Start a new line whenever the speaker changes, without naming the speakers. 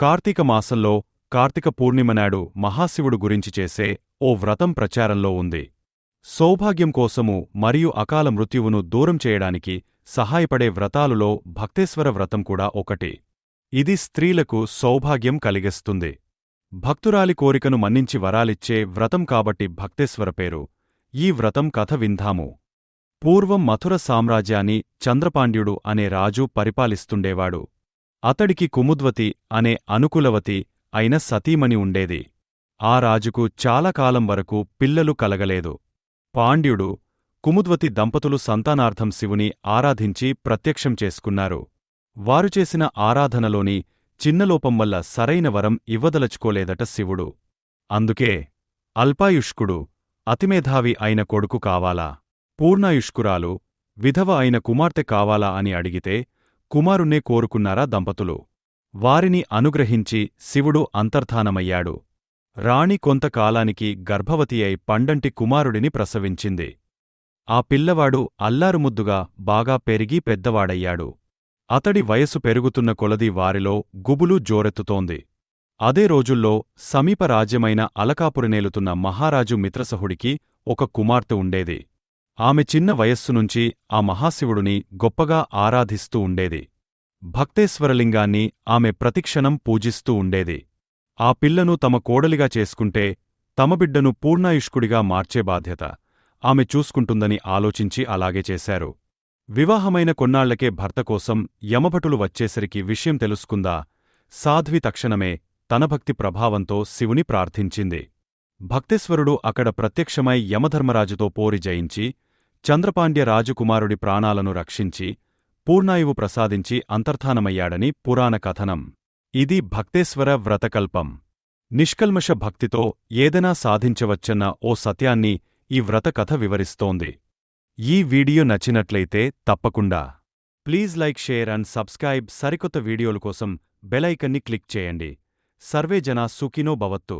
కార్తీక మాసంలో కార్తీక పూర్ణిమనాడు మహాశివుడు గురించి చేసే ఓ వ్రతం ప్రచారంలో ఉంది. సౌభాగ్యం కోసము మరియు అకాల మృత్యువును దూరం చేయడానికి సహాయపడే వ్రతాలులో భక్తేశ్వర వ్రతం కూడా ఒకటి. ఇది స్త్రీలకు సౌభాగ్యం కలిగిస్తుంది. భక్తురాలి కోరికను మన్నించి వరాలిచ్చే వ్రతం కాబట్టి భక్తేశ్వర పేరు. ఈ వ్రతం కథ విందాము. పూర్వం మథుర సామ్రాజ్యాన్ని చంద్రపాండ్యుడు అనే రాజు పరిపాలిస్తుండేవాడు. అతడికి కుముద్వతి అనే అనుకులవతి అయిన సతీమణి ఉండేది. ఆ రాజుకు చాలాకాలం వరకు పిల్లలు కలగలేదు. పాండ్యుడు కుముద్వతి దంపతులు సంతానార్థం శివుని ఆరాధించి ప్రత్యక్షం చేసుకున్నారు. వారు చేసిన ఆరాధనలోని చిన్నలోపం వల్ల సరైన వరం ఇవ్వదలచుకోలేదట శివుడు. అందుకే అల్పాయుష్కుడు అతిమేధావి అయిన కొడుకు కావాలా? పూర్ణాయుష్కురాలు విధవ అయిన కుమార్తె కావాలా అని అడిగితే కుమారుణ్ణే కోరుకున్నారా దంపతులు? వారిని అనుగ్రహించి శివుడు అంతర్ధానమయ్యాడు. రాణి కొంతకాలానికి గర్భవతి అయి పండంటి కుమారుడిని ప్రసవించింది. ఆ పిల్లవాడు అల్లారుముద్దుగా బాగా పెరిగి పెద్దవాడయ్యాడు. అతడి వయసు పెరుగుతున్న కొలది వారిలో గుబులు జోరెత్తుతోంది. అదే రోజుల్లో సమీప రాజ్యమైన అలకాపురినేలుతున్న మహారాజు మిత్రసహుడికి ఒక కుమార్తె ఉండేది. ఆమె చిన్న వయస్సునుంచి ఆ మహాశివుడిని గొప్పగా ఆరాధిస్తూ ఉండేది. భక్తేశ్వరలింగాన్ని ఆమె ప్రతిక్షణం పూజిస్తూ ఉండేది. ఆ పిల్లను తమ కోడలిగా చేసుకుంటే తమ బిడ్డను పూర్ణాయుష్కుడిగా మార్చే బాధ్యత ఆమె చూసుకుంటుందని ఆలోచించి అలాగే చేశారు. వివాహమైన కొన్నాళ్ళకే భర్తకోసం యమభటులు వచ్చేసరికి విషయం తెలుసుకుందా సాధ్వి తక్షణమే తన భక్తి ప్రభావంతో శివుని ప్రార్థించింది. భక్తేశ్వరుడు అక్కడ ప్రత్యక్షమై యమధర్మరాజుతో పోరి జయించి చంద్రపాండ్య రాజకుమారుడి ప్రాణాలను రక్షించి పూర్ణాయువు ప్రసాదించి అంతర్ధానమయ్యాడని పురాణ కథనం. ఇది భక్తేశ్వర వ్రతకల్పం. నిష్కల్మష భక్తితో ఏదైనా సాధించవచ్చన్న ఓ సత్యాన్ని ఈ వ్రతకథ వివరిస్తోంది. ఈ వీడియో నచ్చినట్లయితే తప్పకుండా please like share and subscribe. సరికొత్త వీడియోల కోసం బెలైకన్ని క్లిక్ చేయండి. సర్వే జనా సుఖినో భవత్తు.